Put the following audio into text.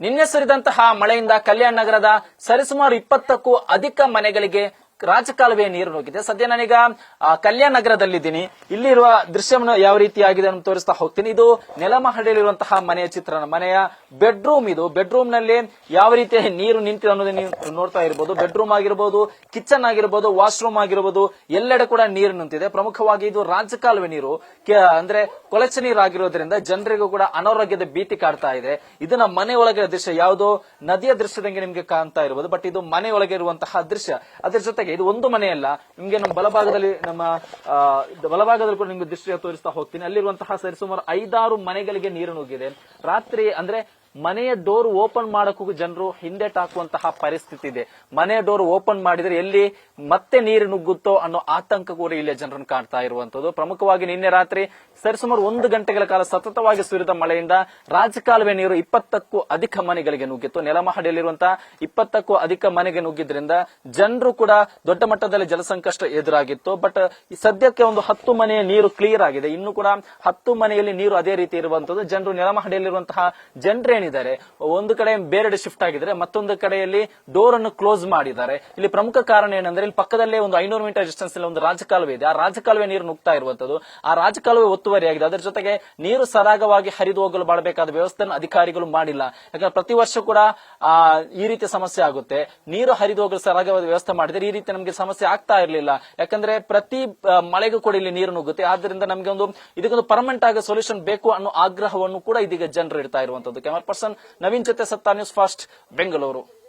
ನಿನ್ನೆ ಸರಿದಂತಹ ಮಳೆಯಿಂದ ಕಲ್ಯಾಣ ನಗರದ ಸರಿಸುಮಾರು ಇಪ್ಪತ್ತಕ್ಕೂ ಅಧಿಕ ಮನೆಗಳಿಗೆ ರಾಜಕಾಲುವೆ ನೀರು ನುಗ್ಗಿದೆ. ಸದ್ಯ ನಾನೀಗ ಕಲ್ಯಾಣ ನಗರದಲ್ಲಿದ್ದೀನಿ ಇಲ್ಲಿರುವ ದೃಶ್ಯವನ್ನು ಯಾವ ರೀತಿ ಆಗಿದೆ ಅಂತ ತೋರಿಸ್ತಾ ಹೋಗ್ತೀನಿ. ಇದು ನೆಲಮಹಡಿಯಲ್ಲಿರುವಂತಹ ಮನೆಯ ಚಿತ್ರಣ, ಮನೆಯ ಬೆಡ್ರೂಮ್ ಇದು. ಬೆಡ್ರೂಮ್ನಲ್ಲಿ ಯಾವ ರೀತಿಯ ನೀರು ನಿಂತಿದೆ ಅನ್ನೋದನ್ನ ನೀವು ನೋಡ್ತಾ ಇರಬಹುದು ಬೆಡ್ರೂಮ್ ಆಗಿರಬಹುದು ಕಿಚನ್ ಆಗಿರಬಹುದು ವಾಶ್ರೂಮ್ ಆಗಿರಬಹುದು ಎಲ್ಲೆಡೆ ಕೂಡ ನೀರು ನಿಂತಿದೆ. ಪ್ರಮುಖವಾಗಿ ಇದು ರಾಜಕಾಲುವೆ ನೀರು. ಅಂದ್ರೆ ಕೊಳಚೆ ನೀರು ಆಗಿರೋದ್ರಿಂದ ಜನರಿಗೂ ಕೂಡ ಅನಾರೋಗ್ಯದ ಭೀತಿ ಕಾಡ್ತಾ ಇದೆ. ಇದನ್ನ ಮನೆ ದೃಶ್ಯ ಯಾವುದೋ? ನದಿಯ ದೃಶ್ಯದಂಗೆ ನಿಮ್ಗೆ ಕಾಣ್ತಾ ಇರಬಹುದು ಬಟ್ ಇದು ಮನೆ ಒಳಗೆ ಇರುವಂತಹ ದೃಶ್ಯ. ಅದರ ಜೊತೆಗೆ ಇದು ಒಂದು ಮನೆಯಲ್ಲ. ನಿಮ್ಗೆ ನಮ್ಮ ಬಲಭಾಗದಲ್ಲಿ ನಮ್ಮ ಬಲಭಾಗದಲ್ಲಿ ಕೂಡ ನಿಮ್ಗೆ ದೃಶ್ಯ ತೋರಿಸ್ತಾ ಹೋಗ್ತೀನಿ. ಅಲ್ಲಿರುವಂತಹ ಸರಿಸುಮಾರು ಐದಾರು ಮನೆಗಳಿಗೆ ನೀರು ನುಗ್ಗಿದೆ. ರಾತ್ರಿ ಅಂದ್ರೆ ಮನೆಯ ಡೋರ್ ಓಪನ್ ಮಾಡೋಕ್ಕೂ ಜನರು ಹಿಂದೆಟ್ ಹಾಕುವಂತಹ ಪರಿಸ್ಥಿತಿ ಇದೆ. ಮನೆಯ ಡೋರ್ ಓಪನ್ ಮಾಡಿದ್ರೆ ಎಲ್ಲಿ ಮತ್ತೆ ನೀರು ನುಗ್ಗುತ್ತೋ ಅನ್ನೋ ಆತಂಕ ಕೂಡ ಇಲ್ಲಿ ಜನರನ್ನು ಕಾಣ್ತಾ ಇರುವಂತದ್ದು. ಪ್ರಮುಖವಾಗಿ ನಿನ್ನೆ ರಾತ್ರಿ ಸರಿಸುಮಾರು ಒಂದು ಗಂಟೆಗಳ ಕಾಲ ಸತತವಾಗಿ ಸುರಿದ ಮಳೆಯಿಂದ ರಾಜಕಾಲುವೆ ನೀರು ಇಪ್ಪತ್ತಕ್ಕೂ ಅಧಿಕ ಮನೆಗಳಿಗೆ ನುಗ್ಗಿತ್ತು. ನೆಲಮಹಡಿಯಲ್ಲಿರುವಂತಹ ಇಪ್ಪತ್ತಕ್ಕೂ ಅಧಿಕ ಮನೆಗೆ ನುಗ್ಗಿದ್ರಿಂದ ಜನರು ಕೂಡ ದೊಡ್ಡ ಮಟ್ಟದಲ್ಲಿ ಜಲಸಂಕಷ್ಟ ಎದುರಾಗಿತ್ತು. ಬಟ್ ಸದ್ಯಕ್ಕೆ ಒಂದು ಹತ್ತು ಮನೆಯ ನೀರು ಕ್ಲಿಯರ್ ಆಗಿದೆ. ಇನ್ನು ಕೂಡ ಹತ್ತು ಮನೆಯಲ್ಲಿ ನೀರು ಅದೇ ರೀತಿ ಇರುವಂತದ್ದು. ಜನರು ನೆಲಮಹಡಿಯಲ್ಲಿರುವಂತಹ ಜನರೇನಿದ್ದಾರೆ ಒಂದು ಕಡೆ ಬೇರೆಡೆ ಶಿಫ್ಟ್ ಆಗಿದ್ರೆ ಮತ್ತೊಂದು ಕಡೆಯಲ್ಲಿ ಡೋರ್ ಅನ್ನು ಕ್ಲೋಸ್ ಮಾಡಿದ್ದಾರೆ. ಇಲ್ಲಿ ಪ್ರಮುಖ ಕಾರಣ ಏನಂದ್ರೆ ಇಲ್ಲಿ ಪಕ್ಕದಲ್ಲೇ ಒಂದು ಐನೂರು ಮೀಟರ್ ಡಿಸ್ಟೆನ್ಸ್ ಒಂದು ರಾಜಕಾಲುವೆ ಇದೆ. ಆ ರಾಜಕಾಲುವೆ ನೀರು ನುಗ್ತಾ ಇರುವಂತದ್ದು. ಆ ರಾಜಕಾಲುವೆ ಒತ್ತುವರಿಯಾಗಿದೆ. ಅದರ ಜೊತೆಗೆ ನೀರು ಸರಾಗವಾಗಿ ಹರಿದು ಹೋಗಲು ಮಾಡಬೇಕಾದ ವ್ಯವಸ್ಥೆಯನ್ನು ಅಧಿಕಾರಿಗಳು ಮಾಡಿಲ್ಲ. ಯಾಕಂದ್ರೆ ಪ್ರತಿ ವರ್ಷ ಕೂಡ ಈ ರೀತಿ ಸಮಸ್ಯೆ ಆಗುತ್ತೆ. ನೀರು ಹರಿದು ಹೋಗಲು ಸರಾಗವಾದ ವ್ಯವಸ್ಥೆ ಮಾಡಿದ್ರೆ ಈ ರೀತಿ ನಮಗೆ ಸಮಸ್ಯೆ ಆಗ್ತಾ ಇರಲಿಲ್ಲ. ಯಾಕಂದ್ರೆ ಪ್ರತಿ ಮಳೆಗೂ ಕೂಡ ಇಲ್ಲಿ ನೀರು ನುಗ್ಗುತ್ತೆ. ಆದ್ರಿಂದ ನಮಗೆ ಒಂದು, ಇದಕ್ಕೊಂದು ಪರ್ಮನೆಂಟ್ ಆಗಿ ಸೊಲ್ಯೂಷನ್ ಬೇಕು ಅನ್ನೋ ಆಗ್ರಹವನ್ನು ಕೂಡ ಇದೀಗ ಜನರು ಇಡ್ತಾ ಇರುವಂತದ್ದು. ಕ್ಯಾಮರಾ ಪರ್ಸನ್ ನವೀನ್ ಜೊತೆ ಸತ್ತಾ ನ್ಯೂಸ್ ಫಾಸ್ಟ್ ಬೆಂಗಳೂರು.